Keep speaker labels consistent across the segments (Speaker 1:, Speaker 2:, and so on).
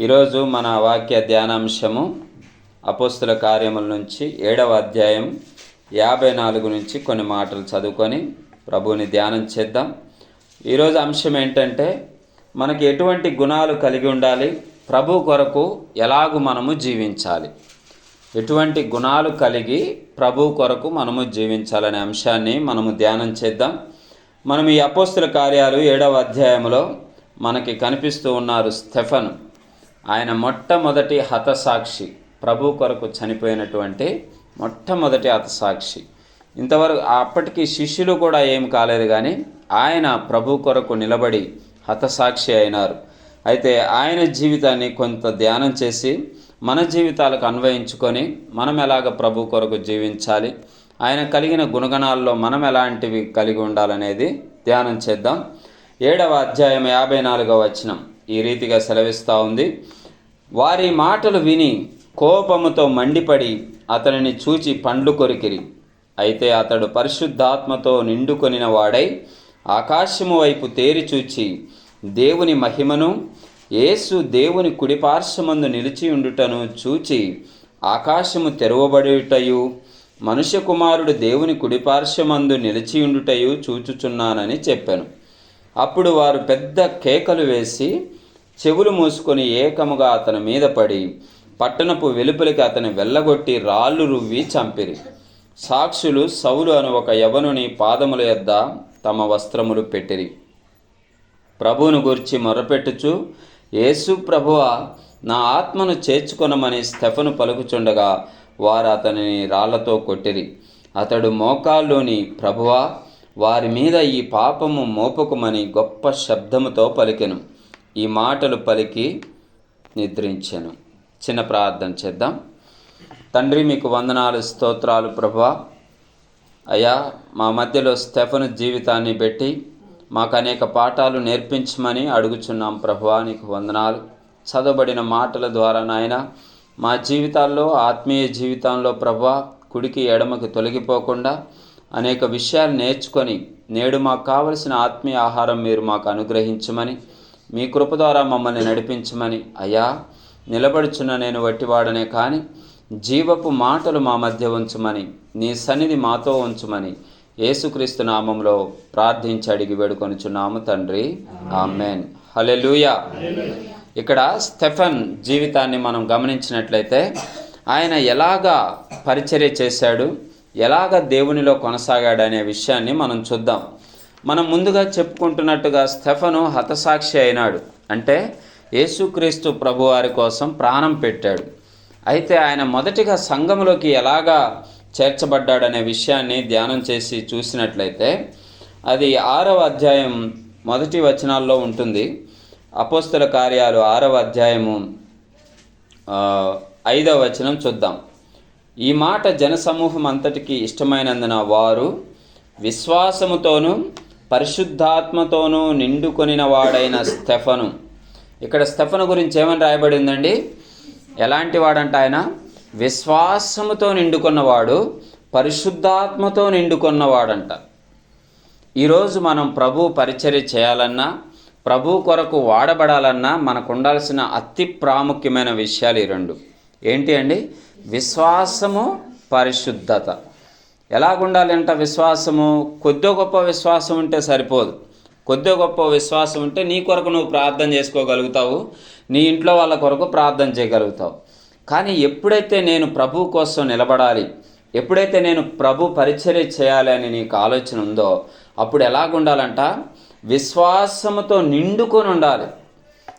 Speaker 1: ఈరోజు మన వాక్య ధ్యానాంశము అపోస్తుల కార్యముల నుంచి ఏడవ అధ్యాయం యాభై నాలుగు నుంచి కొన్ని మాటలు చదువుకొని ప్రభువుని ధ్యానం చేద్దాం. ఈరోజు అంశం ఏంటంటే మనకి ఎటువంటి గుణాలు కలిగి ఉండాలి ప్రభు కొరకు ఎలాగు మనము జీవించాలి. ఎటువంటి గుణాలు కలిగి ప్రభు కొరకు మనము జీవించాలనే అంశాన్ని మనము ధ్యానం చేద్దాం. మనం ఈ అపోస్తుల కార్యాలు ఏడవ అధ్యాయంలో మనకి కనిపిస్తూ ఉన్నారు స్టెఫన్. ఆయన మొట్టమొదటి హతసాక్షి ప్రభు కొరకు చనిపోయినటువంటి మొట్టమొదటి హతసాక్షి. ఇంతవరకు అప్పటికి శిష్యులు కూడా ఏం కాలేదు కానీ ఆయన ప్రభు కొరకు నిలబడి హతసాక్షి అయినారు. అయితే ఆయన జీవితాన్ని కొంత ధ్యానం చేసి మన జీవితాలకు అన్వయించుకొని మనం ఎలాగ ప్రభు కొరకు జీవించాలి? ఆయన కలిగిన గుణగణాల్లో మనం ఎలాంటివి కలిగి ఉండాలనేది ధ్యానం చేద్దాం. ఏడవ అధ్యాయం యాభై నాలుగవ వచనం. ఈ రీతిగా సెలవిస్తూ ఉంది. వారి మాటలు విని కోపముతో మండిపడి అతనిని చూచి పండ్లు కొరికిరి. అయితే అతడు పరిశుద్ధాత్మతో నిండుకొనిన వాడై ఆకాశము వైపు తేరి చూచి దేవుని మహిమను యేసు దేవుని కుడిపార్శ్వమందు నిలిచి ఉండుటను చూచి ఆకాశము తెరవబడుటయు మనుష్య కుమారుడు దేవుని కుడిపార్శ్వమందు నిలిచి ఉండుటయు చూచుచున్నానని చెప్పాను. అప్పుడు వారు పెద్ద కేకలు వేసి చెవులు మూసుకొని ఏకముగా అతని మీద పడి పట్టణపు వెలుపలికి అతని వెళ్ళగొట్టి రాళ్ళు రువ్వి చంపిరి. సాక్షులు సౌలు అను ఒక యవనుని పాదముల యొద్ద తమ వస్త్రములు పెట్టిరి. ప్రభువును గురించి మొరపెట్టుచు యేసు ప్రభువ నా ఆత్మను చేర్చుకొనమని స్టెఫను పలుకుచుండగా వారు అతనిని రాళ్ళతో కొట్టిరి. అతడు మోకాల్లోని ప్రభువా వారి మీద ఈ పాపము మోపకుమని గొప్ప శబ్దముతో పలికెను. ఈ మాటలు పలికి నిద్రించాను. చిన్న ప్రార్థన చేద్దాం. తండ్రి మీకు వందనాలు స్తోత్రాలు ప్రభా. అయ్యా మా మధ్యలో స్టెఫను జీవితాన్ని పెట్టి మాకు అనేక పాఠాలు నేర్పించమని అడుగుచున్నాం ప్రభా. నీకు వందనాలు. చదవబడిన మాటల ద్వారా నాయన మా జీవితాల్లో ఆత్మీయ జీవితంలో ప్రభా కుడికి ఎడమకి తొలగిపోకుండా అనేక విషయాలు నేర్చుకొని నేడు మాకు కావలసిన ఆత్మీయ ఆహారం మీరు మాకు అనుగ్రహించమని మీ కృప ద్వారా మమ్మల్ని నడిపించమని. అయ్యా నిలబడుచున్న నేను వట్టివాడనే కానీ జీవపు మాటలు మా మధ్య ఉంచమని నీ సన్నిధి మాతో ఉంచమని యేసుక్రీస్తు నామంలో ప్రార్థించి అడిగి వేడుకొనుచున్నాము తండ్రి. ఆమెన్. హలెలుయా ఇక్కడ స్టెఫన్ జీవితాన్ని మనం గమనించినట్లయితే ఆయన ఎలాగా పరిచర్య చేశాడు ఎలాగ దేవునిలో కొనసాగాడు అనే విషయాన్ని మనం చూద్దాం. మనం ముందుగా చెప్పుకుంటున్నట్టుగా స్టెఫను హతసాక్షి అయినాడు. అంటే యేసుక్రీస్తు ప్రభువారి కోసం ప్రాణం పెట్టాడు. అయితే ఆయన మొదటిగా సంఘంలోకి ఎలాగా చేర్చబడ్డాడనే విషయాన్ని ధ్యానం చేసి చూసినట్లయితే అది ఆరవ అధ్యాయం మొదటి వచనాల్లో ఉంటుంది. అపోస్తల కార్యాలు ఆరవ అధ్యాయము ఐదవ వచనం చూద్దాం. ఈ మాట జనసమూహం అంతటికి ఇష్టమైనందున వారు విశ్వాసముతోనూ పరిశుద్ధాత్మతోనూ నిండుకొనిన వాడైన స్టెఫను. ఇక్కడ స్టెఫను గురించి ఏమని రాయబడిందండి? ఎలాంటి వాడంట ఆయన? విశ్వాసముతో నిండుకున్నవాడు పరిశుద్ధాత్మతో నిండుకున్నవాడంట. ఈరోజు మనం ప్రభు పరిచర్య చేయాలన్నా ప్రభు కొరకు వాడబడాలన్నా మనకు ఉండాల్సిన అతి ప్రాముఖ్యమైన విషయాలు ఈ రెండు. ఏంటి అండి? విశ్వాసము పరిశుద్ధత. ఎలాగుండాలి అంట విశ్వాసము? కొద్దో గొప్ప విశ్వాసం ఉంటే సరిపోదు. కొద్దో గొప్ప విశ్వాసం ఉంటే నీ కొరకు నువ్వు ప్రార్థన చేసుకోగలుగుతావు నీ ఇంట్లో వాళ్ళ కొరకు ప్రార్థన చేయగలుగుతావు. కానీ ఎప్పుడైతే నేను ప్రభు కోసం నిలబడాలి ఎప్పుడైతే నేను ప్రభు పరిచర్య చేయాలి అని నీకు ఆలోచన ఉందో అప్పుడు ఎలాగుండాలంట? విశ్వాసముతో నిండుకొని ఉండాలి.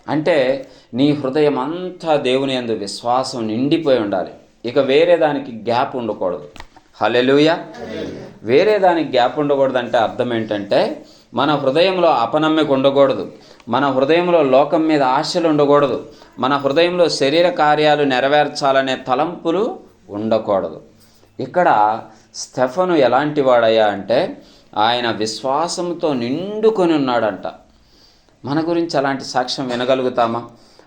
Speaker 1: అంటే నీ హృదయం అంతా దేవుని అందు విశ్వాసం నిండిపోయి ఉండాలి. ఇక వేరే దానికి గ్యాప్ ఉండకూడదు. హలెలుయ వేరే దానికి గ్యాప్ ఉండకూడదంటే అర్థం ఏంటంటే మన హృదయంలో అపనమ్మిక ఉండకూడదు. మన హృదయంలో లోకం మీద ఆశలు ఉండకూడదు. మన హృదయంలో శరీర కార్యాలు నెరవేర్చాలనే తలంపులు ఉండకూడదు. ఇక్కడ స్టెఫను ఎలాంటి వాడయ్యా అంటే ఆయన విశ్వాసంతో నిండుకొని ఉన్నాడంట. మన గురించి అలాంటి సాక్ష్యం వినగలుగుతామా?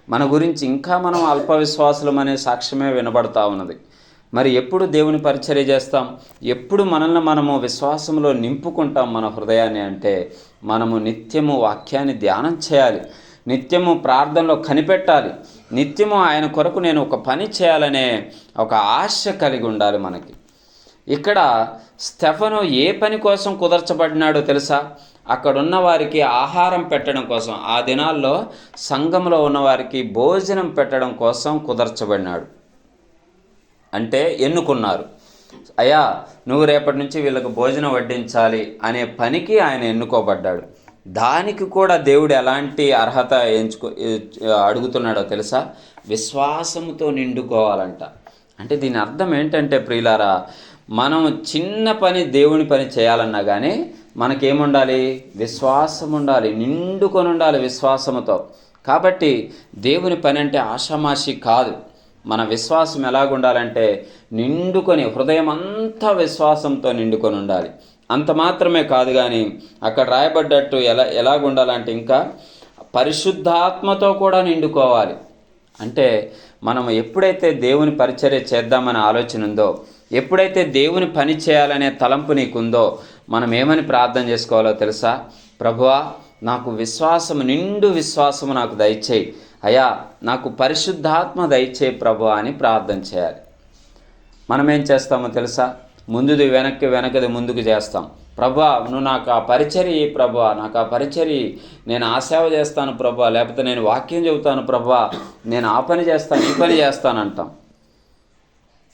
Speaker 1: మన గురించి ఇంకా మనం అల్ప విశ్వాసులమనే సాక్ష్యమే వినబడతా ఉన్నది. మరి ఎప్పుడు దేవుని పరిచర్య చేస్తాం? ఎప్పుడు మనల్ని మనము విశ్వాసంలో నింపుకుంటాం మన హృదయాన్ని అంటే మనము నిత్యము వాక్యాన్ని ధ్యానం చేయాలి. నిత్యము ప్రార్థనలో కనిపెట్టాలి. నిత్యము ఆయన కొరకు నేను ఒక పని చేయాలనే ఒక ఆశ కలిగి ఉండాలి మనకి. ఇక్కడ స్టెఫను ఏ పని కోసం కుదర్చబడినాడో తెలుసా? అక్కడున్న వారికి ఆహారం పెట్టడం కోసం ఆ దినాల్లో సంఘంలో ఉన్నవారికి భోజనం పెట్టడం కోసం కుదర్చబడినాడు. అంటే ఎన్నుకున్నారు. అయ్యా నువ్వు రేపటి నుంచి వీళ్ళకు భోజనం వడ్డించాలి అనే పనికి ఆయన ఎన్నుకోబడ్డాడు. దానికి కూడా దేవుడు ఎలాంటి అర్హత ఎంచుకో అడుగుతున్నాడో తెలుసా? విశ్వాసముతో నిండుకోవాలంట. అంటే దీని అర్థం ఏంటంటే ప్రియులారా మనం చిన్న పని దేవుని పని చేయాలన్నా కానీ మనకేముండాలి? విశ్వాసం ఉండాలి నిండుకొని ఉండాలి విశ్వాసముతో. కాబట్టి దేవుని పని అంటే ఆషామాషి కాదు. మన విశ్వాసం ఎలాగుండాలంటే నిండుకొని హృదయం అంతా విశ్వాసంతో నిండుకొని ఉండాలి. అంత మాత్రమే కాదు కానీ అక్కడ రాయబడ్డట్టు ఎలా ఎలాగుండాలంటే ఇంకా పరిశుద్ధాత్మతో కూడా నిండుకోవాలి. అంటే మనం ఎప్పుడైతే దేవుని పరిచర్య చేద్దామనే ఆలోచన ఉందో ఎప్పుడైతే దేవుని పని చేయాలనే తలంపు నీకుందో మనం ఏమని ప్రార్థన చేసుకోవాలో తెలుసా? ప్రభువా నాకు విశ్వాసము నిండు విశ్వాసము నాకు దయచేయి. అయ్యా నాకు పరిశుద్ధాత్మ దయచే ప్రభు అని ప్రార్థన చేయాలి. మనం ఏం చేస్తామో తెలుసా? ముందుది వెనక్కి వెనకది ముందుకు చేస్తాం. ప్రభా నువ్వు నాకు ఆ పరిచర్య ప్రభా నాకు ఆ పరిచర్య నేను ఆ సేవ చేస్తాను ప్రభా లేకపోతే నేను వాక్యం చెబుతాను ప్రభా నేను ఆ పని చేస్తాను ఈ పని చేస్తాను అంటాం.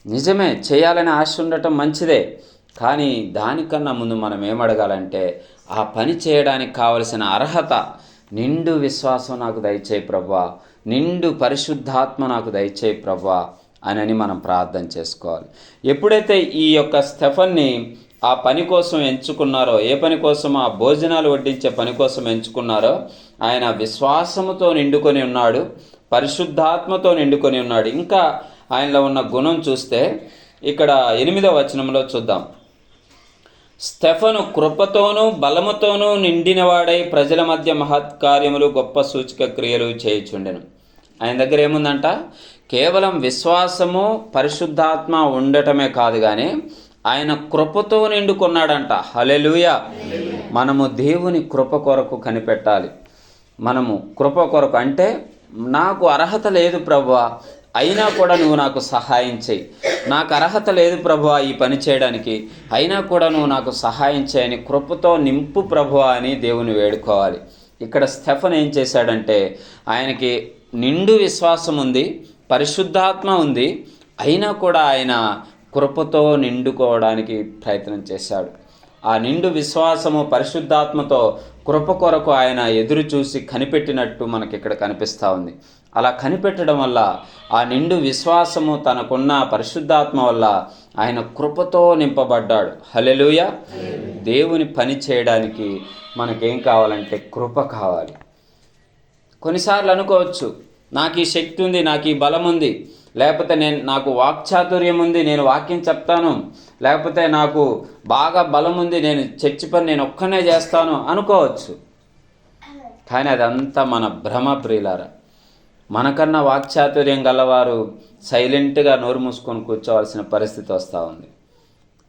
Speaker 1: నిజమే చేయాలని ఆశ ఉండటం మంచిదే. కానీ దానికన్నా ముందు మనం ఏమడగాలంటే ఆ పని చేయడానికి కావలసిన అర్హత నిండు విశ్వాసం నాకు దయచేయి ప్రభా నిండు పరిశుద్ధాత్మ నాకు దయచేయి ప్రభా అనని మనం ప్రార్థన చేసుకోవాలి. ఎప్పుడైతే ఈ యొక్క స్టెఫన్ని ఆ పని కోసం ఎంచుకున్నారో ఏ పని కోసం ఆ భోజనాలు వడ్డించే పని కోసం ఎంచుకున్నారో ఆయన విశ్వాసముతో నిండుకొని ఉన్నాడు పరిశుద్ధాత్మతో నిండుకొని ఉన్నాడు. ఇంకా ఆయనలో ఉన్న గుణం చూస్తే ఇక్కడ ఎనిమిదవ వచనంలో చూద్దాం. స్టెఫను కృపతోనూ బలముతోనూ నిండినవాడై ప్రజల మధ్య మహత్కార్యములు గొప్ప సూచక క్రియలు చేయుచుండెను. ఆయన దగ్గర ఏముందంట? కేవలం విశ్వాసము పరిశుద్ధాత్మ ఉండటమే కాదు కానీ ఆయన కృపతో నిండుకున్నాడంట. హలెలుయ మనము దేవుని కృప కొరకు కనిపెట్టాలి. మనము కృప కొరకు అంటే నాకు అర్హత లేదు ప్రభు. అయినా కూడా నువ్వు నాకు సహాయం చేయి. నాకు అర్హత లేదు ప్రభువ ఈ పని చేయడానికి. అయినా కూడా నువ్వు నాకు సహాయం చేయని కృపతో నింపు ప్రభువ అని దేవుని వేడుకోవాలి. ఇక్కడ స్టెఫన్ ఏం చేశాడంటే ఆయనకి నిండు విశ్వాసం ఉంది పరిశుద్ధాత్మ ఉంది అయినా కూడా ఆయన కృపతో నిండుకోవడానికి ప్రయత్నం చేశాడు. ఆ నిండు విశ్వాసము పరిశుద్ధాత్మతో కృప కొరకు ఆయన ఎదురు చూసి కనిపెట్టినట్టు మనకి ఇక్కడ కనిపిస్తూ ఉంది. అలా కనిపెట్టడం వల్ల ఆ నిండు విశ్వాసము తనకున్న పరిశుద్ధాత్మ వల్ల ఆయన కృపతో నింపబడ్డాడు. హలెలుయ దేవుని పని చేయడానికి మనకేం కావాలంటే కృప కావాలి. కొన్నిసార్లు అనుకోవచ్చు నాకు ఈ శక్తి ఉంది నాకు ఈ బలం ఉంది లేకపోతే నేను నాకు వాక్చాతుర్యం ఉంది నేను వాక్యం చెప్తాను లేకపోతే నాకు బాగా బలం ఉంది నేను చర్చి పని నేను ఒక్కనే చేస్తాను అనుకోవచ్చు. కానీ అదంతా మన భ్రమ ప్రియులారా. మనకన్నా వాక్చాతుర్యం గలవారు సైలెంట్గా నోరు మూసుకొని కూర్చోవలసిన పరిస్థితి వస్తూ ఉంది.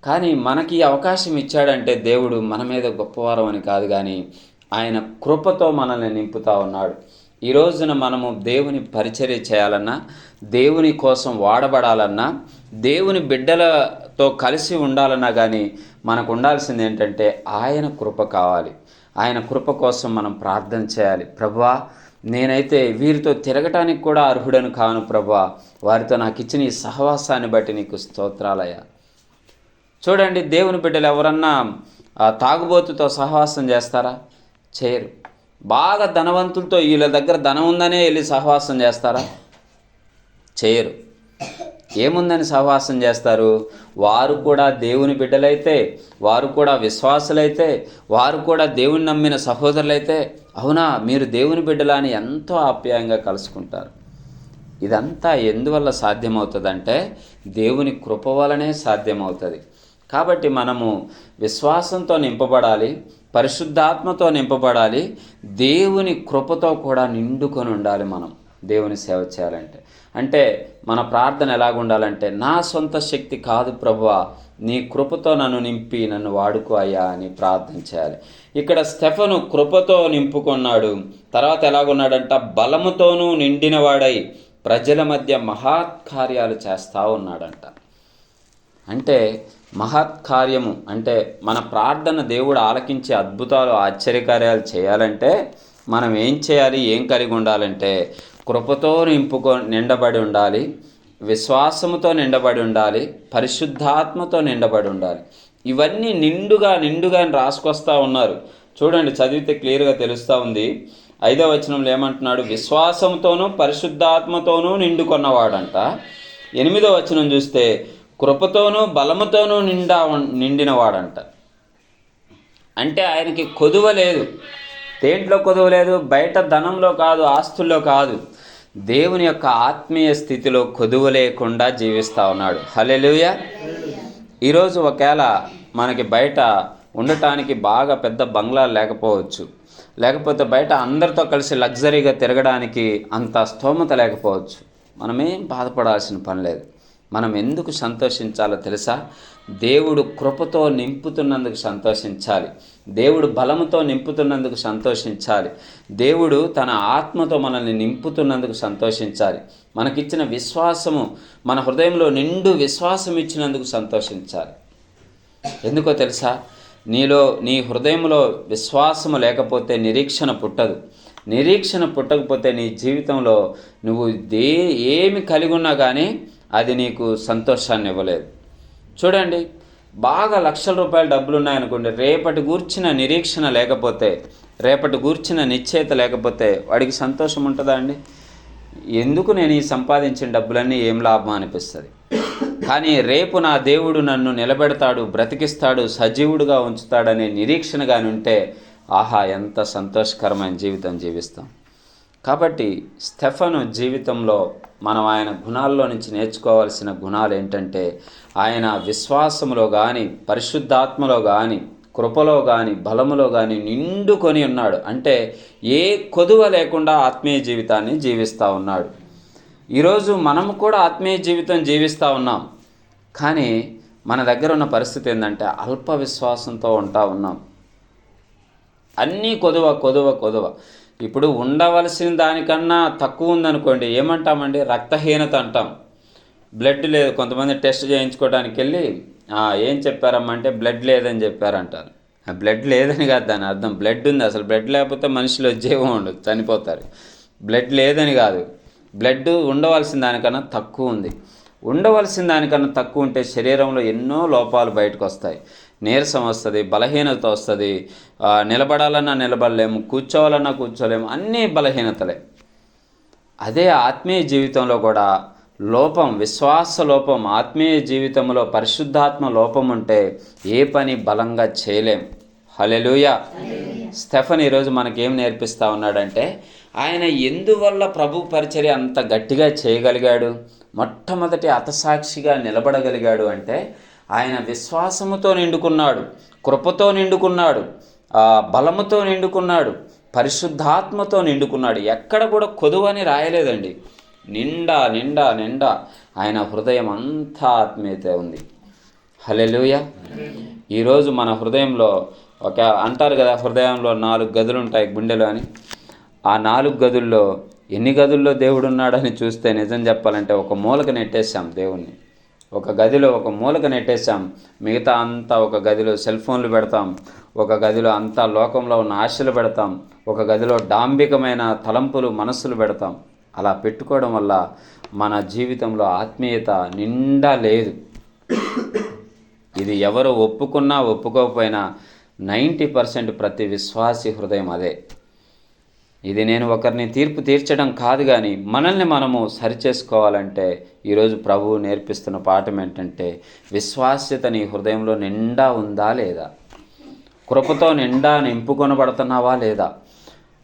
Speaker 1: కానీ మనకి అవకాశం ఇచ్చాడంటే దేవుడు మన మీద గొప్పవారం అని కాదు కానీ ఆయన కృపతో మనల్ని నింపుతా ఉన్నాడు. ఈ రోజున మనము దేవుని పరిచర్య చేయాలన్నా దేవుని కోసం వాడబడాలన్నా దేవుని బిడ్డలతో కలిసి ఉండాలన్నా కానీ మనకు ఉండాల్సింది ఏంటంటే ఆయన కృప కావాలి. ఆయన కృప కోసం మనం ప్రార్థన చేయాలి. ప్రభువా నేనైతే వీరితో తిరగటానికి కూడా అర్హుడను కాను ప్రభా. వారితో నాకు ఇచ్చిన ఈ సహవాసాన్ని బట్టి నీకు స్తోత్రాలయ చూడండి దేవుని బిడ్డలు ఎవరన్నా ఆ, తాగుబోతుతో సహవాసం చేస్తారా? చేయరు. బాగా ధనవంతులతో వీళ్ళ దగ్గర ధనం ఉందనే వెళ్ళి సహవాసం చేస్తారా? చేయరు. ఏముందని సహవాసం చేస్తారు? వారు కూడా దేవుని బిడ్డలైతే వారు కూడా విశ్వాసులైతే వారు కూడా దేవుని నమ్మిన సహోదరులైతే అవునా మీరు దేవుని బిడ్డలా అని ఎంతో ఆప్యాయంగా కలుసుకుంటారు. ఇదంతా ఎందువల్ల సాధ్యమవుతుందంటే దేవుని కృప వలనే సాధ్యమవుతుంది. కాబట్టి మనము విశ్వాసంతో నింపబడాలి పరిశుద్ధాత్మతో నింపబడాలి దేవుని కృపతో కూడా నిండుకొని ఉండాలి మనం దేవుని సేవ చేయాలంటే. అంటే మన ప్రార్థన ఎలాగుండాలంటే నా సొంత శక్తి కాదు ప్రభువా నీ కృపతో నన్ను నింపి నన్ను వాడుకో అయ్యా అని ప్రార్థన చేయాలి. ఇక్కడ స్టెఫను కృపతో నింపుకున్నాడు. తర్వాత ఎలాగున్నాడంట? బలముతోనూ నిండినవాడై ప్రజల మధ్య మహాత్కార్యాలు చేస్తూ ఉన్నాడంట. అంటే మహత్కార్యము అంటే మన ప్రార్థన దేవుడు ఆలకించే అద్భుతాలు ఆశ్చర్యకార్యాలు చేయాలంటే మనం ఏం చేయాలి ఏం కలిగి ఉండాలంటే కృపతో నింపుకో నిండబడి ఉండాలి విశ్వాసముతో నిండబడి ఉండాలి పరిశుద్ధాత్మతో నిండబడి ఉండాలి. ఇవన్నీ నిండుగా నిండుగా అని రాసుకొస్తా ఉన్నారు. చూడండి చదివితే క్లియర్గా తెలుస్తూ ఉంది. ఐదవ వచనంలో ఏమంటున్నాడు? విశ్వాసంతోనూ పరిశుద్ధాత్మతోనూ నిండుకొన్నవాడంట. ఎనిమిదవ వచనం చూస్తే కృపతోనూ బలముతోనూ నిండా నిండినవాడంట. అంటే ఆయనకి కొదువ లేదు. దేంట్లో కొదువ లేదు బయట ధనంలో కాదు ఆస్తుల్లో కాదు. దేవుని యొక్క ఆత్మీయ స్థితిలో కొదువ లేకుండా జీవిస్తూ ఉన్నాడు. హలెలుయ ఈరోజు ఒకవేళ మనకి బయట ఉండటానికి బాగా పెద్ద బంగ్లా లేకపోవచ్చు. లేకపోతే బయట అందరితో కలిసి లగ్జరీగా తిరగడానికి అంత స్తోమత లేకపోవచ్చు. మనమేం బాధపడాల్సిన పని లేదు. మనం ఎందుకు సంతోషించాలో తెలుసా? దేవుడు కృపతో నింపుతున్నందుకు సంతోషించాలి. దేవుడు బలముతో నింపుతున్నందుకు సంతోషించాలి. దేవుడు తన ఆత్మతో మనల్ని నింపుతున్నందుకు సంతోషించాలి. మనకిచ్చిన విశ్వాసము మన హృదయంలో నిండు విశ్వాసం ఇచ్చినందుకు సంతోషించాలి. ఎందుకో తెలుసా? నీలో నీ హృదయంలో విశ్వాసము లేకపోతే నిరీక్షణ పుట్టదు. నిరీక్షణ పుట్టకపోతే నీ జీవితంలో నువ్వు దే ఏమి కలిగి ఉన్నా కానీ అది నీకు సంతోషాన్ని ఇవ్వలేదు. చూడండి బాగా లక్షల రూపాయల డబ్బులు ఉన్నాయనుకోండి రేపటి గూర్చిన నిరీక్షణ లేకపోతే రేపటి గూర్చిన నిశ్చయిత లేకపోతే వాడికి సంతోషం ఉంటుందా అండి? ఎందుకు నేను ఈ సంపాదించిన డబ్బులన్నీ ఏం లాభం అనిపిస్తుంది? కానీ రేపు నా దేవుడు నన్ను నిలబెడతాడు బ్రతికిస్తాడు సజీవుడుగా ఉంచుతాడనే నిరీక్షణ కానీ ఉంటే ఆహా ఎంత సంతోషకరమైన జీవితం జీవిస్తాం. కాబట్టి స్టెఫను జీవితంలో మనం ఆయన గుణాల్లో నుంచి నేర్చుకోవాల్సిన గుణాలు ఏంటంటే ఆయన విశ్వాసములో కానీ పరిశుద్ధాత్మలో కానీ కృపలో కానీ బలములో కానీ నిండుకొని ఉన్నాడు. అంటే ఏ కొదువ లేకుండా ఆత్మీయ జీవితాన్ని జీవిస్తూ ఉన్నాడు. ఈరోజు మనము కూడా ఆత్మీయ జీవితం జీవిస్తూ ఉన్నాం. కానీ మన దగ్గర ఉన్న పరిస్థితి ఏంటంటే అల్ప విశ్వాసంతో ఉంటా ఉన్నాం. అన్నీ కొదువ కొదువ కొదువ. ఇప్పుడు ఉండవలసిన దానికన్నా తక్కువ ఉందనుకోండి ఏమంటామండి? రక్తహీనత అంటాం. బ్లడ్ లేదు కొంతమంది టెస్ట్ చేయించుకోవడానికి వెళ్ళి ఏం చెప్పారమ్మా? అంటే బ్లడ్ లేదని చెప్పారంటారు. బ్లడ్ లేదని కాదు దాని అర్థం. బ్లడ్ ఉంది అసలు. బ్లడ్ లేకపోతే మనిషిలో జీవం ఉండదు చనిపోతారు. బ్లడ్ లేదని కాదు. బ్లడ్ ఉండవలసిన దానికన్నా తక్కువ ఉంది. ఉండవలసిన దానికన్నా తక్కువ ఉంటే శరీరంలో ఎన్నో లోపాలు బయటకు వస్తాయి నీరసం వస్తుంది బలహీనత వస్తుంది. నిలబడాలన్నా నిలబడలేము కూర్చోవాలన్నా కూర్చోలేము అన్నీ బలహీనతలే. అదే ఆత్మీయ జీవితంలో కూడా లోపం విశ్వాస లోపం ఆత్మీయ జీవితంలో పరిశుద్ధాత్మ లోపం ఉంటే ఏ పని బలంగా చేయలేం. హలెలుయ స్టెఫన్ ఈరోజు మనకేం నేర్పిస్తా ఉన్నాడంటే ఆయన ఎందువల్ల ప్రభు పరిచర్య అంత గట్టిగా చేయగలిగాడు? మొట్టమొదటి అతసాక్షిగా నిలబడగలిగాడు అంటే ఆయన విశ్వాసముతో నిండుకున్నాడు కృపతో నిండుకున్నాడు బలముతో నిండుకున్నాడు పరిశుద్ధాత్మతో నిండుకున్నాడు. ఎక్కడ కూడా కొదువని రాయలేదండి. నిండా నిండా నిండా ఆయన హృదయం అంతా ఆత్మీయత ఉంది. హలెలుయ ఈరోజు మన హృదయంలో ఒక అంటారు కదా హృదయంలో నాలుగు గదులు ఉంటాయి గుండెలో అని. ఆ నాలుగు గదుల్లో ఎన్ని గదుల్లో దేవుడు ఉన్నాడని చూస్తే నిజం చెప్పాలంటే ఒక మూలక నెట్టేశాం దేవుణ్ణి. ఒక గదిలో ఒక మూలక నెట్టేశాం. మిగతా అంతా ఒక గదిలో సెల్ ఫోన్లు పెడతాం. ఒక గదిలో అంతా లోకంలో ఉన్న ఆశలు పెడతాం. ఒక గదిలో డాంబికమైన తలంపులు మనస్సులు పెడతాం. అలా పెట్టుకోవడం వల్ల మన జీవితంలో ఆత్మీయత నిండా లేదు. ఇది ఎవరు ఒప్పుకున్నా ఒప్పుకోకపోయినా నైంటీ పర్సెంట్ ప్రతి విశ్వాసి హృదయం అదే. ఇది నేను ఒకరిని తీర్పు తీర్చడం కాదు కానీ మనల్ని మనము సరిచేసుకోవాలంటే ఈరోజు ప్రభువు నేర్పిస్తున్న పాఠం ఏంటంటే విశ్వాస్యత నీ హృదయంలో నిండా ఉందా లేదా? కృపతో నిండా నింపుకొనబడుతున్నావా లేదా?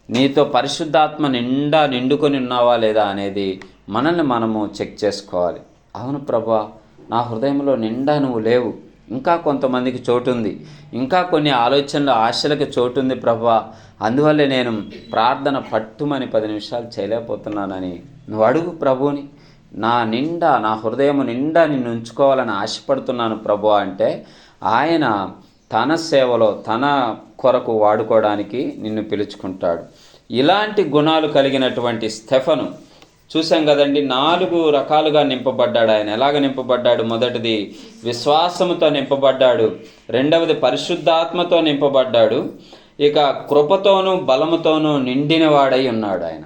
Speaker 1: నీతో పరిశుద్ధాత్మ నిండా నిండుకొని ఉన్నావా లేదా అనేది మనల్ని మనము చెక్ చేసుకోవాలి. అవును ప్రభా నా హృదయంలో నిండా నువ్వు లేవు. ఇంకా కొంతమందికి చోటు ఉంది ఇంకా కొన్ని ఆలోచనలు ఆశలకు చోటు ఉంది ప్రభా. అందువల్లే నేను ప్రార్థన పట్టుమని పది నిమిషాలు చేయలేకపోతున్నానని నువ్వు అడుగు ప్రభుని నా నిండా నా హృదయం నిండా నిన్ను ఉంచుకోవాలని ఆశపడుతున్నాను ప్రభు అంటే ఆయన తన సేవలో తన కొరకు వాడుకోవడానికి నిన్ను పిలుచుకుంటాడు. ఇలాంటి గుణాలు కలిగినటువంటి స్టెఫను చూసాం కదండి నాలుగు రకాలుగా నింపబడ్డాడు ఆయన. ఎలాగ నింపబడ్డాడు? మొదటిది విశ్వాసముతో నింపబడ్డాడు. రెండవది పరిశుద్ధాత్మతో నింపబడ్డాడు. ఇక కృపతోనూ బలముతోనూ నిండినవాడై ఉన్నాడు ఆయన.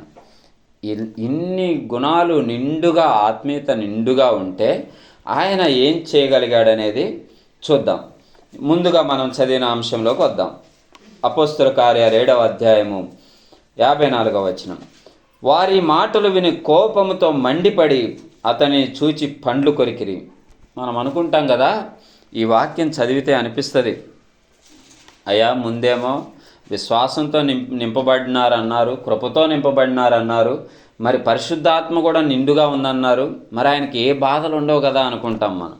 Speaker 1: ఇన్ని గుణాలు నిండుగా ఆత్మీయత నిండుగా ఉంటే ఆయన ఏం చేయగలిగాడనేది చూద్దాం. ముందుగా మనం చదివిన అంశంలోకి వద్దాం. అపోస్తుల కార్యాలు ఏడవ అధ్యాయము యాభై నాలుగవ వచనం. వారి మాటలు విని కోపంతో మండిపడి అతని చూచి పండ్లు కొరికిరి. మనం అనుకుంటాం కదా ఈ వాక్యం చదివితే అనిపిస్తుంది. అయ్యా ముందేమో విశ్వాసంతో నింపబడినారన్నారు కృపతో నింపబడినారన్నారు మరి పరిశుద్ధాత్మ కూడా నిండుగా ఉందన్నారు మరి ఆయనకి ఏ బాధలు ఉండవు కదా అనుకుంటాం మనం.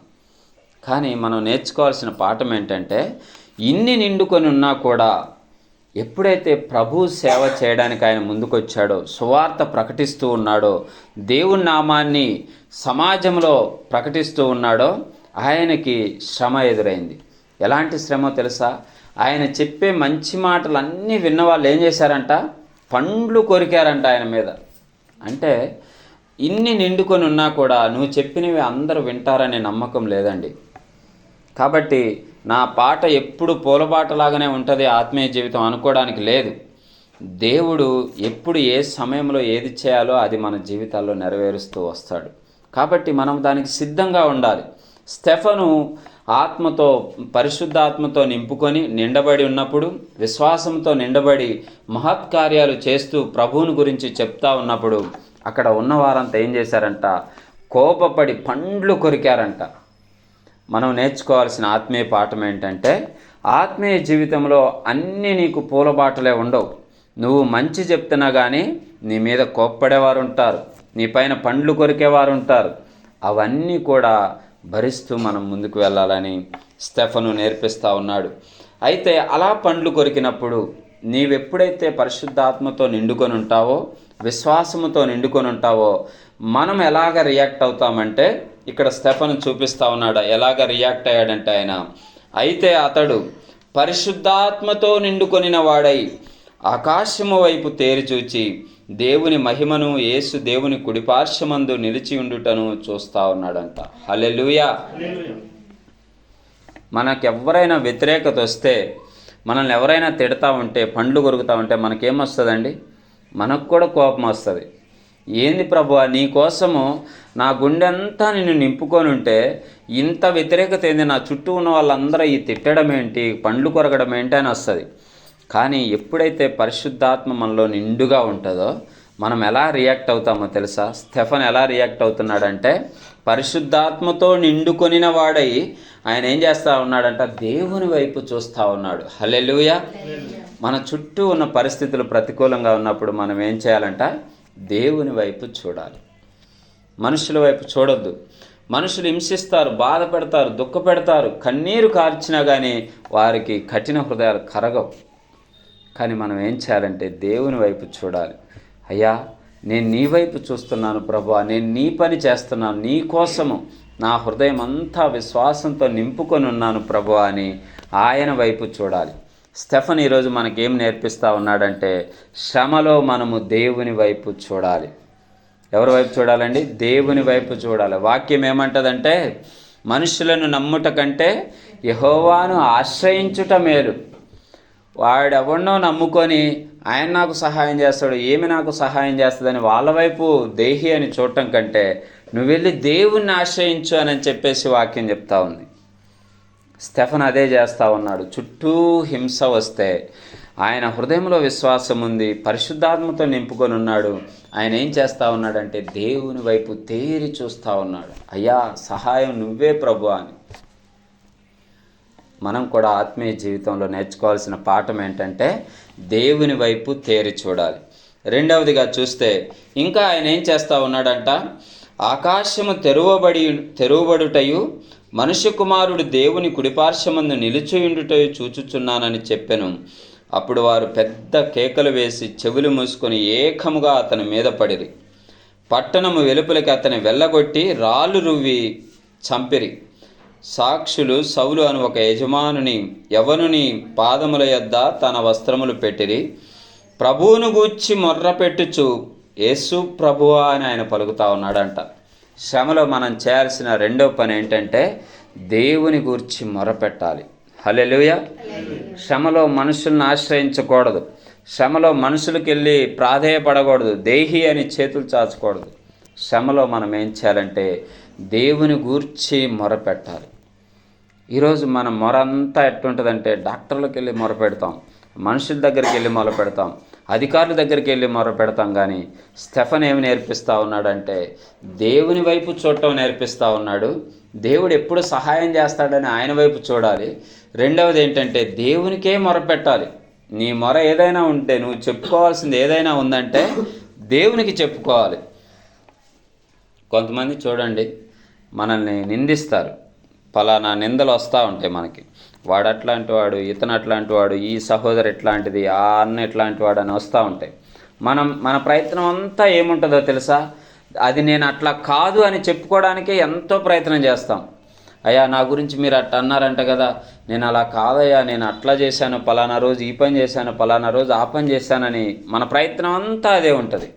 Speaker 1: కానీ మనం నేర్చుకోవాల్సిన పాఠం ఏంటంటే ఇన్ని నిండుకొని ఉన్నా కూడా ఎప్పుడైతే ప్రభు సేవ చేయడానికి ఆయన ముందుకొచ్చాడో సువార్త ప్రకటిస్తూ ఉన్నాడో దేవుని నామాన్ని సమాజంలో ప్రకటిస్తూ ఉన్నాడో ఆయనకి శ్రమ ఎదురైంది. ఎలాంటి శ్రమ తెలుసా? ఆయన చెప్పే మంచి మాటలు అన్నీ విన్న వాళ్ళు ఏం చేశారంట? పండ్లు కొరికారంట ఆయన మీద. అంటే ఇన్ని నిండుకొని ఉన్నా కూడా నువ్వు చెప్పినవి అందరూ వింటారనే నమ్మకం లేదండి. కాబట్టి నా పాట ఎప్పుడు పూలబాటలాగానే ఉంటుంది ఆత్మీయ జీవితం అనుకోవడానికి లేదు. దేవుడు ఎప్పుడు ఏ సమయంలో ఏది చేయాలో అది మన జీవితాల్లో నెరవేరుస్తూ వస్తాడు. కాబట్టి మనం దానికి సిద్ధంగా ఉండాలి. స్టెఫను ఆత్మతో పరిశుద్ధాత్మతో నింపుకొని నిండబడి ఉన్నప్పుడు విశ్వాసంతో నిండబడి మహత్కార్యాలు చేస్తూ ప్రభువుని గురించి చెప్తా ఉన్నప్పుడు అక్కడ ఉన్న వారంతా ఏం చేశారంట? కోపపడి పండ్లు కొరికారంట. మనం నేర్చుకోవాల్సిన ఆత్మీయ పాఠం ఏంటంటే ఆత్మీయ జీవితంలో అన్నీ నీకు పూలబాటలే ఉండవు. నువ్వు మంచి చెప్తున్నా కానీ నీ మీద కోప్పడేవారు ఉంటారు నీ పైన పండ్లు కొరికేవారు ఉంటారు అవన్నీ కూడా భరిస్తూ మనం ముందుకు వెళ్ళాలని స్టెఫను నేర్పిస్తూ ఉన్నాడు. అయితే అలా పండ్లు కొరికినప్పుడు నీవెప్పుడైతే పరిశుద్ధాత్మతో నిండుకొని ఉంటావో విశ్వాసముతో నిండుకొని ఉంటావో? మనం ఎలాగ రియాక్ట్ అవుతామంటే ఇక్కడ స్టెఫన్ చూపిస్తా ఉన్నాడు ఎలాగ రియాక్ట్ అయ్యాడంటే ఆయన. అయితే అతడు పరిశుద్ధాత్మతో నిండుకొనిన వాడై ఆకాశము వైపు తేరి చూచి దేవుని మహిమను యేసు దేవుని కుడిపార్శ్వమందు నిలిచి ఉండుటను చూస్తా ఉన్నాడంట. హల్లెలూయా. మనకెవరైనా వ్యతిరేకత వస్తే మనల్ని ఎవరైనా తిడతా ఉంటే పండ్లు కొరుకుతా ఉంటే మనకేమొస్తుందండి మనకు కూడా కోపం వస్తుంది. ఏంది ప్రభు నీ కోసము నా గుండె అంతా నిన్ను నింపుకొని ఉంటే ఇంత వ్యతిరేకత ఏంది? నా చుట్టూ ఉన్న వాళ్ళందరూ ఈ తిట్టడం ఏంటి? పండ్లు కొరగడం ఏంటి అని వస్తుంది. కానీ ఎప్పుడైతే పరిశుద్ధాత్మ మనలో నిండుగా ఉంటుందో మనం ఎలా రియాక్ట్ అవుతామో తెలుసా? స్టెఫన్ ఎలా రియాక్ట్ అవుతున్నాడంటే పరిశుద్ధాత్మతో నిండుకొనిన వాడై ఆయన ఏం చేస్తా ఉన్నాడంట? దేవుని వైపు చూస్తూ ఉన్నాడు. హలెలుయా మన చుట్టూ ఉన్న పరిస్థితులు ప్రతికూలంగా ఉన్నప్పుడు మనం ఏం చేయాలంట? దేవుని వైపు చూడాలి. మనుషుల వైపు చూడొద్దు. మనుషులు హింసిస్తారు బాధ పెడతారు దుఃఖ పెడతారు కన్నీరు కార్చినా కానీ వారికి కఠిన హృదయాలు కరగవు. కానీ మనం ఏం చేయాలంటే దేవుని వైపు చూడాలి. అయ్యా నేను నీ వైపు చూస్తున్నాను ప్రభు. నేను నీ పని చేస్తున్నాను. నీ కోసము నా హృదయం అంతా విశ్వాసంతో నింపుకొని ఉన్నాను ప్రభు అని ఆయన వైపు చూడాలి. స్టెఫన్ ఈరోజు మనకేం నేర్పిస్తూ ఉన్నాడంటే శ్రమలో మనము దేవుని వైపు చూడాలి. ఎవరి వైపు చూడాలండి? దేవుని వైపు చూడాలి. వాక్యం ఏమంటదంటే మనుషులను నమ్ముట కంటే యహోవాను ఆశ్రయించుట మేలు. వాడెవడనో నమ్ముకొని ఆయన నాకు సహాయం చేస్తాడు ఏమి నాకు సహాయం చేస్తుందని వాళ్ళ వైపు దేహి అని చూడటం కంటే నువ్వు వెళ్ళి దేవుణ్ణి ఆశ్రయించు అని చెప్పేసి వాక్యం చెప్తా ఉంది. స్టెఫన్ అదే చేస్తా ఉన్నాడు. చుట్టూ హింస వస్తే ఆయన హృదయంలో విశ్వాసం ఉంది పరిశుద్ధాత్మతో నింపుకొని ఉన్నాడు. ఆయన ఏం చేస్తూ ఉన్నాడంటే దేవుని వైపు తేరి చూస్తూ ఉన్నాడు. అయ్యా సహాయం నువ్వే ప్రభు అని. మనం కూడా ఆత్మీయ జీవితంలో నేర్చుకోవాల్సిన పాఠం ఏంటంటే దేవుని వైపు తేరి చూడాలి. రెండవదిగా చూస్తే ఇంకా ఆయన ఏం చేస్తూ ఉన్నాడంట? ఆకాశము తెరువబడి తెరువబడుటయు మనుష్య కుమారుడు దేవుని కుడిపార్శ్వమందు నిలిచియుండుటయు చూచుచున్నానని చెప్పెను. అప్పుడు వారు పెద్ద కేకలు వేసి చెవులు మూసుకొని ఏకముగా అతని మీద పడిరి. పట్టణము వెలుపలికి అతని వెళ్ళగొట్టి రాళ్ళు రువ్వి చంపిరి. సాక్షులు సౌలు అని ఒక యజమానుని యవనుని పాదముల యొద్ద తన వస్త్రములు పెట్టిరి. ప్రభువును గూర్చి మొర్ర పెట్టుచు యేసు ప్రభువా అని ఆయన పలుకుతా ఉన్నాడంట. శ్రమలో మనం చేయాల్సిన రెండో పని ఏంటంటే దేవుని గూర్చి మొరపెట్టాలి. హలెలుయ శ్రమలో మనుషుల్ని ఆశ్రయించకూడదు. శ్రమలో మనుషులకి వెళ్ళి ప్రాధేయపడకూడదు. దేహి అని చేతులు చాచకూడదు. శ్రమలో మనం ఏం చేయాలంటే దేవుని గూర్చి మొరపెట్టాలి. ఈరోజు మన మొర అంతా ఎట్టుంటుందంటే డాక్టర్లకు వెళ్ళి మొర పెడతాం మనుషుల దగ్గరికి వెళ్ళి మొర పెడతాం అధికారుల దగ్గరికి వెళ్ళి మొర పెడతాం కానీ స్టెఫన్ ఏమి నేర్పిస్తూ ఉన్నాడంటే దేవుని వైపు చూడటం నేర్పిస్తూ ఉన్నాడు. దేవుడు ఎప్పుడు సహాయం చేస్తాడని ఆయన వైపు చూడాలి. రెండవది ఏంటంటే దేవునికే మొర పెట్టాలి. నీ మొర ఏదైనా ఉంటే నువ్వు చెప్పుకోవాల్సింది ఏదైనా ఉందంటే దేవునికి చెప్పుకోవాలి. కొంతమంది చూడండి మనల్ని నిందిస్తారు. పలానా నిందలు వస్తూ ఉంటాయి మనకి. వాడు అట్లాంటి వాడు ఇతను అట్లాంటి వాడు ఈ సహోదరు ఎట్లాంటిది ఆ అన్న ఎట్లాంటి వాడు అని వస్తూ ఉంటాయి. మనం మన ప్రయత్నం అంతా ఏముంటుందో తెలుసా? అది నేను అట్లా కాదు అని చెప్పుకోవడానికే ఎంతో ప్రయత్నం చేస్తాం. అయ్యా నా గురించి మీరు అట్లా అన్నారంట కదా. నేను అలా కాదయ్యా నేను అట్లా చేశాను పలానా రోజు ఈ పని చేశాను పలానా రోజు ఆ పని చేశానని మన ప్రయత్నం అంతా అదే ఉంటుంది.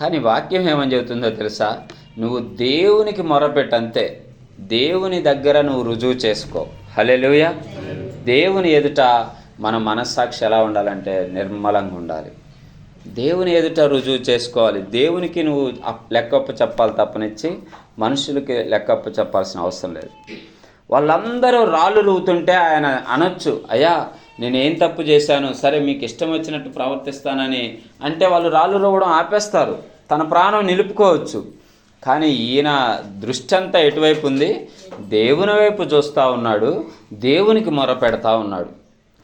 Speaker 1: కానీ వాక్యం ఏమని చెబుతుందో తెలుసా? నువ్వు దేవునికి మొరపెట్టంతే. దేవుని దగ్గర నువ్వు రుజువు చేసుకో. హలెలుయ దేవుని ఎదుట మన మనస్సాక్షి ఎలా ఉండాలంటే నిర్మలంగా ఉండాలి. దేవుని ఎదుట రుజువు చేసుకోవాలి. దేవునికి నువ్వు అప్- లెక్కప్ప చెప్పాలి తప్పనిచ్చి మనుషులకి లెక్కప్ప చెప్పాల్సిన అవసరం లేదు. వాళ్ళందరూ రాళ్ళు రువుతుంటే ఆయన అనొచ్చు అయ్యా నేను ఏం తప్పు చేశాను? సరే మీకు ఇష్టం వచ్చినట్టు ప్రవర్తిస్తానని. అంటే వాళ్ళు రాళ్ళు రువ్వడం ఆపేస్తారు. తన ప్రాణం నిలుపుకోవచ్చు. కానీ ఈయన దృష్టి అంతా ఎటువైపు ఉంది? దేవుని వైపు చూస్తూ ఉన్నాడు దేవునికి మొర పెడతా ఉన్నాడు.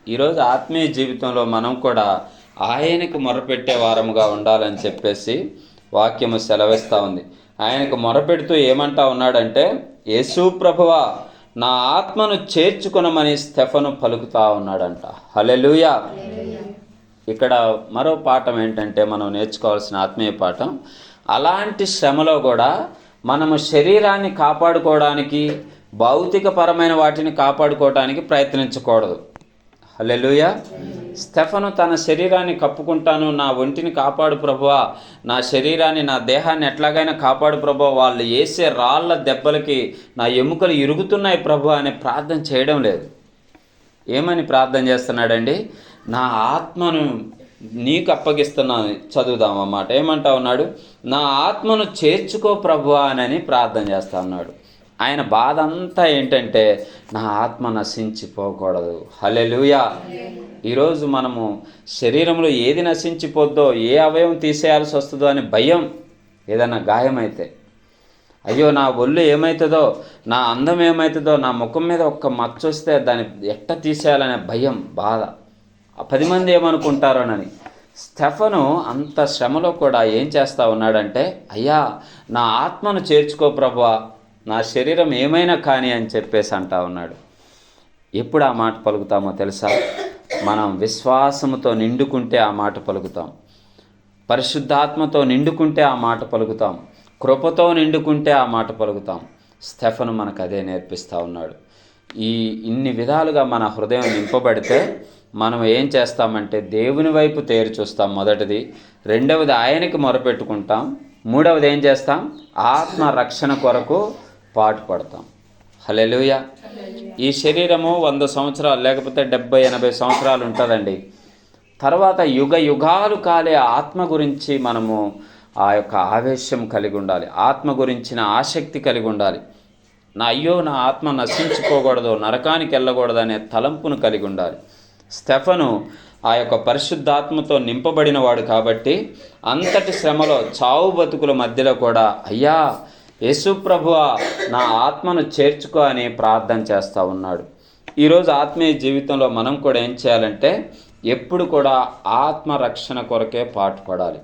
Speaker 1: ఈరోజు ఆత్మీయ జీవితంలో మనం కూడా ఆయనకు మొరపెట్టే వారముగా ఉండాలని చెప్పేసి వాక్యము సెలవిస్తూ ఉంది. ఆయనకు మొరపెడుతూ ఏమంటా ఉన్నాడంటే యేసు ప్రభువా నా ఆత్మను చేర్చుకునమని స్టెఫను పలుకుతా ఉన్నాడంట. హలెలుయా ఇక్కడ మరో పాఠం ఏంటంటే మనం నేర్చుకోవాల్సిన ఆత్మీయ పాఠం. అలాంటి శ్రమలో కూడా మనము శరీరాన్ని కాపాడుకోవడానికి భౌతికపరమైన వాటిని కాపాడుకోవడానికి ప్రయత్నించకూడదు. హలెలుయ స్టెఫను తన శరీరాన్ని కప్పుకుంటాను నా ఒంటిని కాపాడు ప్రభువా నా శరీరాన్ని నా దేహాన్ని ఎట్లాగైనా కాపాడు ప్రభువా వాళ్ళు వేసే రాళ్ళ దెబ్బలకి నా ఎముకలు ఇరుగుతున్నాయి ప్రభు అని ప్రార్థన చేయడం లేదు. ఏమని ప్రార్థన చేస్తున్నాడండి? నా ఆత్మను నీకు అప్పగిస్తున్నాను చదువుదాం అన్నమాట. ఏమంటా ఉన్నాడు నా ఆత్మను చేర్చుకో ప్రభువా అని ప్రార్థన చేస్తా ఉన్నాడు ఆయన బాధ అంతా ఏంటంటే నా ఆత్మ నశించిపోకూడదు. హలెలుయా ఈరోజు మనము శరీరంలో ఏది నశించిపోద్దో ఏ అవయవం తీసేయాల్సి వస్తుందో అని భయం ఏదైనా గాయమైతే. అయ్యో నా ఒళ్ళు ఏమవుతుందో నా అందం ఏమవుతుందో నా ముఖం మీద ఒక్క మచ్చొస్తే దాన్ని ఎట్ట తీసేయాలనే భయం బాధ. పది మంది ఏమనుకుంటారోనని స్టెఫను అంత శ్రమలో కూడా ఏం చేస్తా ఉన్నాడంటే అయ్యా నా ఆత్మను చేర్చుకో ప్రభా నా శరీరం ఏమైనా కానీ అని చెప్పేసి అంటా ఉన్నాడు. ఎప్పుడు ఆ మాట పలుకుతామో తెలుసా? మనం విశ్వాసముతో నిండుకుంటే ఆ మాట పలుకుతాం. పరిశుద్ధాత్మతో నిండుకుంటే ఆ మాట పలుకుతాం. కృపతో నిండుకుంటే ఆ మాట పలుకుతాం. స్టెఫను మనకు అదే నేర్పిస్తూ ఉన్నాడు. ఈ ఇన్ని విధాలుగా మన హృదయం నింపబడితే మనం ఏం చేస్తామంటే దేవుని వైపు తేరు చూస్తాం మొదటిది. రెండవది ఆయనకి మొరపెట్టుకుంటాం. మూడవది ఏం చేస్తాం? ఆత్మ రక్షణ కొరకు పాటుపడతాం హలెలుయ ఈ శరీరము వంద సంవత్సరాలు లేకపోతే డెబ్బై ఎనభై సంవత్సరాలు ఉంటుందండి. తర్వాత యుగ యుగాలు కాలే ఆత్మ గురించి మనము ఆ యొక్క ఆవేశం కలిగి ఉండాలి. ఆత్మ గురించిన ఆసక్తి కలిగి ఉండాలి. నా అయ్యో నా ఆత్మ నశించుకోకూడదు నరకానికి వెళ్ళకూడదు అనే తలంపును కలిగి ఉండాలి. స్టెఫను ఆ యొక్క పరిశుద్ధాత్మతో నింపబడినవాడు కాబట్టి అంతటి శ్రమలో చావు బతుకుల మధ్యలో కూడా అయ్యా యేసుప్రభువ నా ఆత్మను చేర్చుకో అని ప్రార్థన చేస్తూ ఉన్నాడు. ఈరోజు ఆత్మీయ జీవితంలో మనం కూడా ఏం చేయాలంటే ఎప్పుడు కూడా ఆత్మ రక్షణ కొరకే పాటుపడాలి.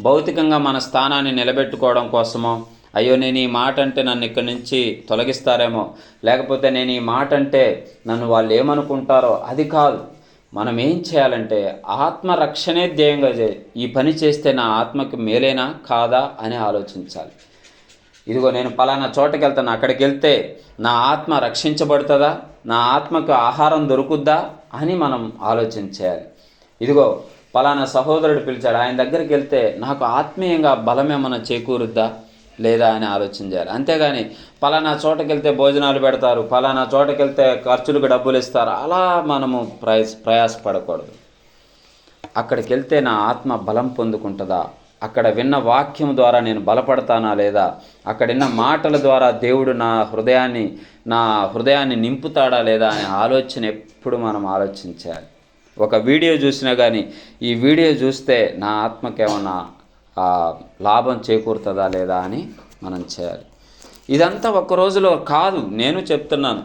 Speaker 1: భౌతికంగా మన స్థానాన్ని నిలబెట్టుకోవడం కోసమో అయ్యో నేను ఈ మాట అంటే నన్ను ఇక్కడి నుంచి తొలగిస్తారేమో. లేకపోతే నేను ఈ మాట అంటే నన్ను వాళ్ళు ఏమనుకుంటారో అది కాదు. మనం ఏం చేయాలంటే ఆత్మరక్షణే ధ్యేయంగా చే ఈ పని చేస్తే నా ఆత్మకి మేలేనా? కాదా? అని ఆలోచించాలి. ఇదిగో నేను పలానా చోటకి వెళ్తాను అక్కడికి వెళ్తే నా ఆత్మ రక్షించబడుతుందా? నా ఆత్మకు ఆహారం దొరుకుద్దా? అని మనం ఆలోచించాలి ఇదిగో పలానా సహోదరుడు పిలిచాడు. ఆయన దగ్గరికి వెళ్తే నాకు ఆత్మీయంగా బలమేమైనా చేకూరుద్దా? లేదా అని ఆలోచన చేయాలి అంతేగాని పలానా చోటకెళ్తే భోజనాలు పెడతారు పలానా చోటకెళ్తే ఖర్చులకు డబ్బులు ఇస్తారు అలా మనము ప్రయాస ప్రయాసపడకూడదు. అక్కడికి వెళ్తే నా ఆత్మ బలం పొందుకుంటుందా? అక్కడ విన్న వాక్యం ద్వారా నేను బలపడతానా లేదా? అక్కడ విన్న మాటల ద్వారా దేవుడు నా హృదయాన్ని నా హృదయాన్ని నింపుతాడా లేదా అనే ఆలోచన ఎప్పుడు మనం ఆలోచించాలి. ఒక వీడియో చూసినా కానీ ఈ వీడియో చూస్తే నా ఆత్మకేమన్నా లాభం చేకూరుతుందా లేదా అని మనం చేయాలి. ఇదంతా ఒక్క రోజులో కాదు నేను చెప్తున్నాను.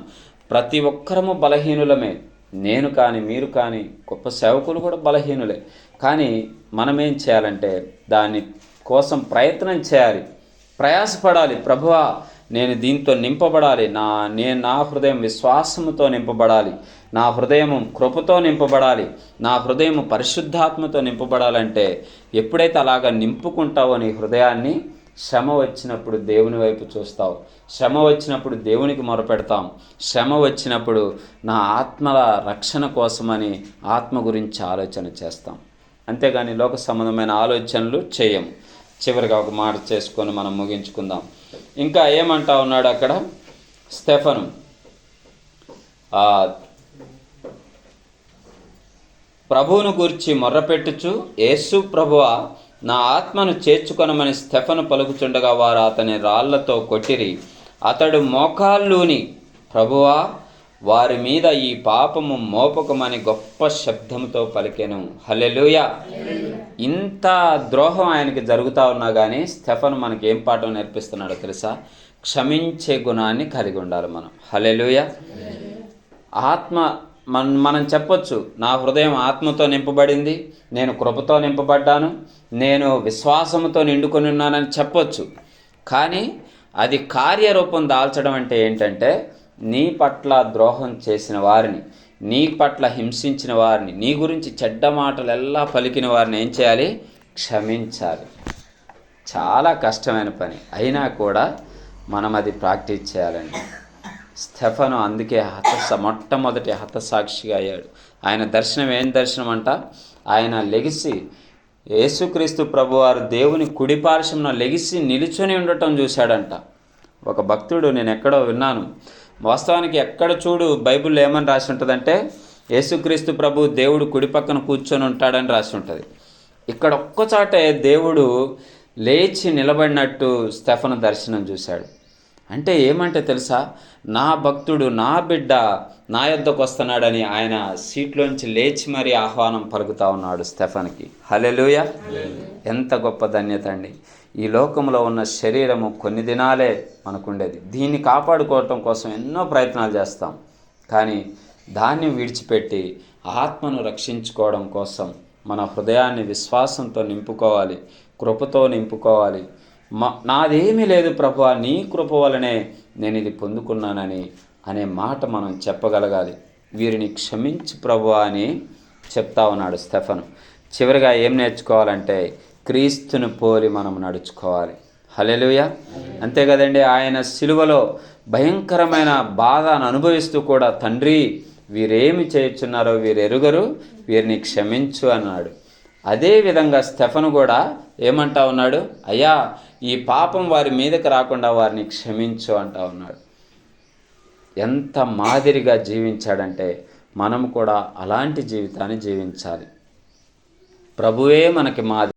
Speaker 1: ప్రతి ఒక్కరము బలహీనులమే. నేను కానీ మీరు కానీ గొప్ప సేవకులు కూడా బలహీనులే. కానీ మనమేం చేయాలంటే దాని కోసం ప్రయత్నం చేయాలి. ప్రయాసపడాలి. ప్రభువా నేను దీంతో నింపబడాలి. నా నేను నా హృదయం విశ్వాసముతో నింపబడాలి. నా హృదయం కృపతో నింపబడాలి. నా హృదయం పరిశుద్ధాత్మతో నింపబడాలంటే ఎప్పుడైతే అలాగా నింపుకుంటావో నీ హృదయాన్ని శ్రమ వచ్చినప్పుడు దేవుని వైపు చూస్తావు. శ్రమ వచ్చినప్పుడు దేవునికి మొరపెడతాం. శ్రమ వచ్చినప్పుడు నా ఆత్మల రక్షణ కోసమని ఆత్మ గురించి ఆలోచన చేస్తాం. అంతేగాని లోక సంబంధమైన ఆలోచనలు చేయము చివరిగా ఒక మాట చేసుకొని మనం ముగించుకుందాం. ఇంకా ఏమంటా ఉన్నాడు అక్కడ? స్టెఫను. ప్రభువును గూర్చి మొర్రపెట్టుచు యేసు ప్రభువ నా ఆత్మను చేర్చుకొనమని స్టెఫను పలుకుచుండగా వారు అతని రాళ్ళతో కొట్టిరి. అతడు మోకాల్లోని ప్రభువా వారి మీద ఈ పాపము మోపకమని గొప్ప శబ్దంతో పలికెను. హలెలుయా ఇంత ద్రోహం ఆయనకి జరుగుతూ ఉన్నా కానీ స్టెఫన్ మనకి ఏం పాఠం నేర్పిస్తున్నాడో తెలుసా? క్షమించే గుణాన్ని కలిగి ఉండాలి మనం. హలెలుయ ఆత్మ మన మనం చెప్పొచ్చు నా హృదయం ఆత్మతో నింపబడింది నేను కృపతో నింపబడ్డాను నేను విశ్వాసంతో నిండుకొని ఉన్నానని చెప్పొచ్చు. కానీ అది కార్యరూపం దాల్చడం అంటే ఏంటంటే నీ పట్ల ద్రోహం చేసిన వారిని నీ పట్ల హింసించిన వారిని నీ గురించి చెడ్డ మాటలు ఎలా పలికిన వారిని ఏం చేయాలి? క్షమించాలి. చాలా కష్టమైన పని. అయినా కూడా మనం అది ప్రాక్టీస్ చేయాలండి. స్టెఫను అందుకే హత మొట్టమొదటి హతసాక్షిగా అయ్యాడు. ఆయన దర్శనం ఏం దర్శనం అంట ఆయన లెగిసి యేసుక్రీస్తు ప్రభువారు దేవుని కుడిపార్శ్వంలో లెగిసి నిలుచొని ఉండటం చూశాడంట. ఒక భక్తుడు నేను ఎక్కడో విన్నాను. వాస్తవానికి ఎక్కడ చూడు బైబిల్లో ఏమని రాసి ఉంటుందంటే యేసుక్రీస్తు ప్రభు దేవుడు కుడి పక్కన కూర్చొని ఉంటాడని రాసి ఉంటుంది. ఇక్కడ ఒక్కచాటే దేవుడు లేచి నిలబడినట్టు స్టెఫను దర్శనం చూశాడు. అంటే ఏమంటే తెలుసా? నా భక్తుడు నా బిడ్డ నా యొద్దకు వస్తున్నాడని ఆయన సీట్లోంచి లేచి మరీ ఆహ్వానం పలుకుతా ఉన్నాడు స్టెఫన్కి. హలెలుయ ఎంత గొప్ప ధన్యత అండి. ఈ లోకంలో ఉన్న శరీరము కొన్ని దినాలే మనకుండేది. దీన్ని కాపాడుకోవటం కోసం ఎన్నో ప్రయత్నాలు చేస్తాం. కానీ దాన్ని విడిచిపెట్టి ఆత్మను రక్షించుకోవడం కోసం మన హృదయాన్ని విశ్వాసంతో నింపుకోవాలి కృపతో నింపుకోవాలి. మా నాదేమీ లేదు ప్రభు నీ కృప వలనే నేను ఇది పొందుకున్నానని అనే మాట మనం చెప్పగలగాలి. వీరిని క్షమించు ప్రభు అని చెప్తా ఉన్నాడు స్టెఫను. చివరిగా ఏం నేర్చుకోవాలంటే క్రీస్తుని పోలి మనం నడుచుకోవాలి. హలెలుయ అంతే కదండి ఆయన సిలువలో భయంకరమైన బాధను అనుభవిస్తూ కూడా తండ్రి వీరేమి చేయుచున్నారో వీరు ఎరుగరు వీరిని క్షమించు అన్నాడు. అదేవిధంగా స్టెఫను కూడా ఏమంటా ఉన్నాడు అయ్యా ఈ పాపం వారి మీదకి రాకుండా వారిని క్షమించు అంటా ఉన్నాడు. ఎంత మాదిరిగా జీవించాడంటే మనం కూడా అలాంటి జీవితాన్ని జీవించాలి. ప్రభువే మనకి మాదిరి